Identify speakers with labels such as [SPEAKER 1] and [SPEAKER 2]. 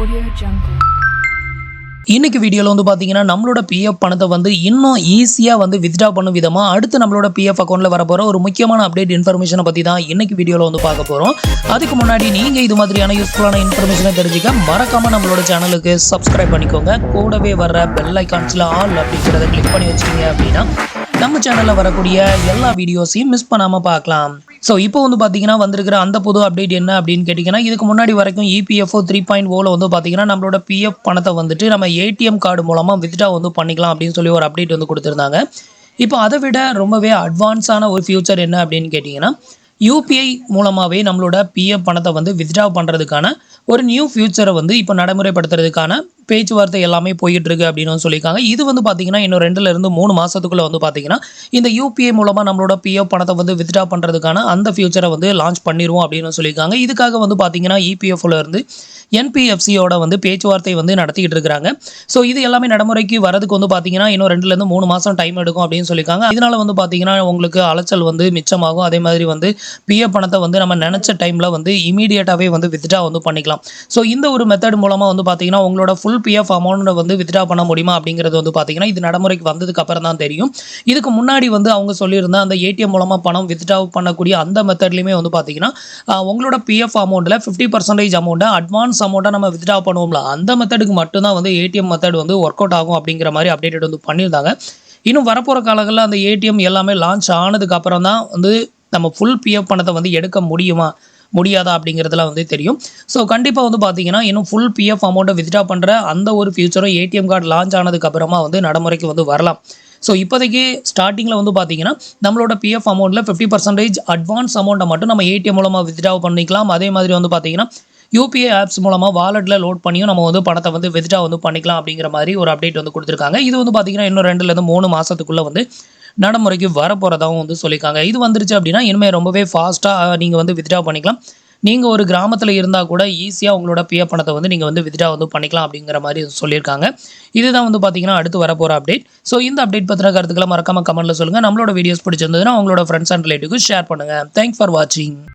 [SPEAKER 1] Audio Jungle.
[SPEAKER 2] இன்னைக்கு வீடியோவில் வந்து பார்த்தீங்கன்னா நம்மளோட பிஎஃப் பணத்தை வந்து இன்னும் ஈஸியாக வந்து வித்ட்ரா பண்ணும் விதமாக அடுத்து நம்மளோட பிஎஃப் அக்கௌண்ட்டில் வரப்போகிற ஒரு முக்கியமான அப்டேட் இன்ஃபர்மேஷனை பற்றி தான் இன்னைக்கு வீடியோவில் வந்து பார்க்க போகிறோம் அதுக்கு முன்னாடி நீங்கள் இது மாதிரியான யூஸ்ஃபுல்லான இன்ஃபர்மேஷனை தெரிஞ்சுக்க மறக்காமல் நம்மளோட சேனலுக்கு சப்ஸ்கிரைப் பண்ணிக்கோங்க. கூடவே வர்ற பெல் ஐக்கான்ஸில் ஆல் அப்படிங்கிறத கிளிக் பண்ணி வச்சிட்டீங்க அப்படின்னா நம்ம சேனலில் வரக்கூடிய எல்லா வீடியோஸையும் மிஸ் பண்ணாமல் பார்க்கலாம். ஸோ இப்போ வந்து பார்த்தீங்கன்னா வந்திருக்கிற அந்த புது அப்டேட் என்ன அப்படின்னு கேட்டிங்கன்னா இதுக்கு முன்னாடி வரைக்கும் இபிஎஃப்ஓ த்ரீ பாயிண்ட் ஓவில் வந்து பார்த்தீங்கன்னா நம்மளோட பிஎஃப் பணத்தை வந்துட்டு நம்ம ஏடிஎம் கார்டு மூலமாக வித்ட்ரா வந்து பண்ணிக்கலாம் அப்படின்னு சொல்லி ஒரு அப்டேட் வந்து கொடுத்துருந்தாங்க. இப்போ அதை விட ரொம்பவே அட்வான்ஸான ஒரு ஃபியூச்சர் என்ன அப்படின்னு கேட்டிங்கன்னா யூபிஐ மூலமாகவே நம்மளோட பிஎஃப் பணத்தை வந்து வித்ட்ரா பண்ணுறதுக்கான ஒரு நியூ ஃபியூச்சரை வந்து இப்போ நடைமுறைப்படுத்துறதுக்கான பேச்சுவார்த்தை எல்லாமே போயிட்டு இருக்கு அப்படின்னு வந்து சொல்லியிருக்காங்க. இது வந்து பார்த்தீங்கன்னா இன்னும் ரெண்டுல இருந்து மூணு மாசத்துக்குள்ள வந்து பார்த்தீங்கன்னா இந்த யூபிஐ மூலமாக நம்மளோட பிஎஃப் பணத்தை வந்து வித்ட்ரா பண்ணுறதுக்கான அந்த ஃபியூச்சரை வந்து லான்ச் பண்ணிடுவோம் அப்படின்னு சொல்லியிருக்காங்க. இதுக்காக வந்து பார்த்தீங்கன்னா இபிஎஃப்ல இருந்து என்பிஎஃப்சியோட வந்து பேச்சுவார்த்தை வந்து நடத்திக்கிட்டு இருக்கிறாங்க ஸோ இது எல்லாமே நடைமுறைக்கு வரதுக்கு வந்து பார்த்தீங்கன்னா இன்னும் ரெண்டுலேருந்து மூணு மாதம் டைம் எடுக்கும் அப்படின்னு சொல்லியிருக்காங்க. இதனால் வந்து பார்த்தீங்கன்னா உங்களுக்கு அலைச்சல் வந்து மிச்சமாகும். அதே மாதிரி வந்து பிஎஃப் பணத்தை வந்து நம்ம நினச்ச டைமில் வந்து இமீடியட்டாகவே வந்து வித்ட்ரா வந்து பண்ணிக்கலாம். ஸோ இந்த ஒரு மெத்தட் மூலமாக வந்து பார்த்தீங்கன்னா உங்களோட ஃபுல் பிஎஃப் அமௌண்ட்டை வந்து வித்ட்ரா பண்ண முடியுமா அப்படிங்கிறது வந்து பார்த்தீங்கன்னா இது நடைமுறைக்கு வந்ததுக்கு அப்புறம் தான் தெரியும். இதுக்கு முன்னாடி வந்து அவங்க சொல்லியிருந்த அந்த ஏடிஎம் மூலமாக பணம் வித்ட்ரா பண்ணக்கூடிய அந்த மெத்தட்லையுமே வந்து பார்த்தீங்கன்னா உங்களோட பிஎஃப் அமௌண்ட்டில் ஃபிஃப்டி பர்சன்டேஜ் அமௌண்ட்டை அட்வான்ஸ் அமௌண்ட்டை நம்ம வித்ட்ரா பண்ணுவோம்ல அந்த மெத்தடுக்கு மட்டும்தான் வந்து ஏடிஎம் மெத்தட் வந்து ஒர்க் அவுட் ஆகும் அப்படிங்கிற மாதிரி அப்டேட் வந்து பண்ணியிருந்தாங்க. இன்னும் வரப்போகிற காலங்களில் அந்த ஏடிஎம் எல்லாமே லான்ச் ஆனதுக்கு அப்புறம் தான் வந்து நம்ம ஃபுல் பிஎஃப் பணத்தை வந்து எடுக்க முடியுமா முடியாதா அப்படிங்கிறதுலாம் வந்து தெரியும். ஸோ கண்டிப்பாக வந்து பார்த்தீங்கன்னா இன்னும் ஃபுல் பிஎஃப் அமௌண்ட்டை வித்ட்ரா பண்ணுற அந்த ஒரு ஃபியூச்சரும் ஏடிஎம் கார்டு லான்ச் ஆனதுக்கு அப்புறமா வந்து நடைமுறைக்கு வந்து வரலாம். ஸோ இப்போதைக்கு ஸ்டார்டிங்கில் வந்து பார்த்தீங்கன்னா நம்மளோட பிஎஃப் அமௌண்ட்டில் ஃபிஃப்டி பர்சன்டேஜ் அட்வான்ஸ் அமௌண்ட்டை மட்டும் நம்ம ஏடிஎம் மூலமாக வித்ட்ரா பண்ணிக்கலாம். அதே மாதிரி வந்து பார்த்தீங்கன்னா யூபிஐ ஆப்ஸ் மூலமாக வாலெட்டில் லோட் பண்ணியும் நம்ம வந்து பணத்தை வந்து வித்ட்ரா வந்து பண்ணிக்கலாம் அப்படிங்கிற மாதிரி ஒரு அப்டேட் வந்து கொடுத்துருக்காங்க. இது வந்து பார்த்தீங்கன்னா இன்னும் ரெண்டுலேருந்து மூணு மாதத்துக்குள்ளே வந்து நடைமுறைக்கு வரப்போகிறதாகவும் வந்து சொல்லியிருக்காங்க. இது வந்துருச்சு அப்படின்னா இனிமேல் ரொம்பவே ஃபாஸ்ட்டாக நீங்கள் வந்து வித்ட்ரா பண்ணிக்கலாம். நீங்கள் ஒரு கிராமத்தில் இருந்தால் கூட ஈஸியாக உங்களோட பிஎஃப் பணத்தை வந்து நீங்கள் வந்து வித்ட்ரா வந்து பண்ணிக்கலாம் அப்படிங்கிற மாதிரி சொல்லியிருக்காங்க. இதுதான் வந்து பார்த்தீங்கன்னா அடுத்து வரப்போகிற அப்டேட் ஸோ இந்த அப்டேட் பற்றின கருத்துக்களை மறக்காம கமெண்ட்டில் சொல்லுங்கள் நம்மளோட வீடியோஸ் பிடிச்சிருந்ததுன்னா உங்களோட ஃப்ரெண்ட்ஸ் அண்ட் ரிலேட்டிவ்க்கு ஷேர் பண்ணுங்கள் தேங்க்ஸ் ஃபார் வாட்சிங்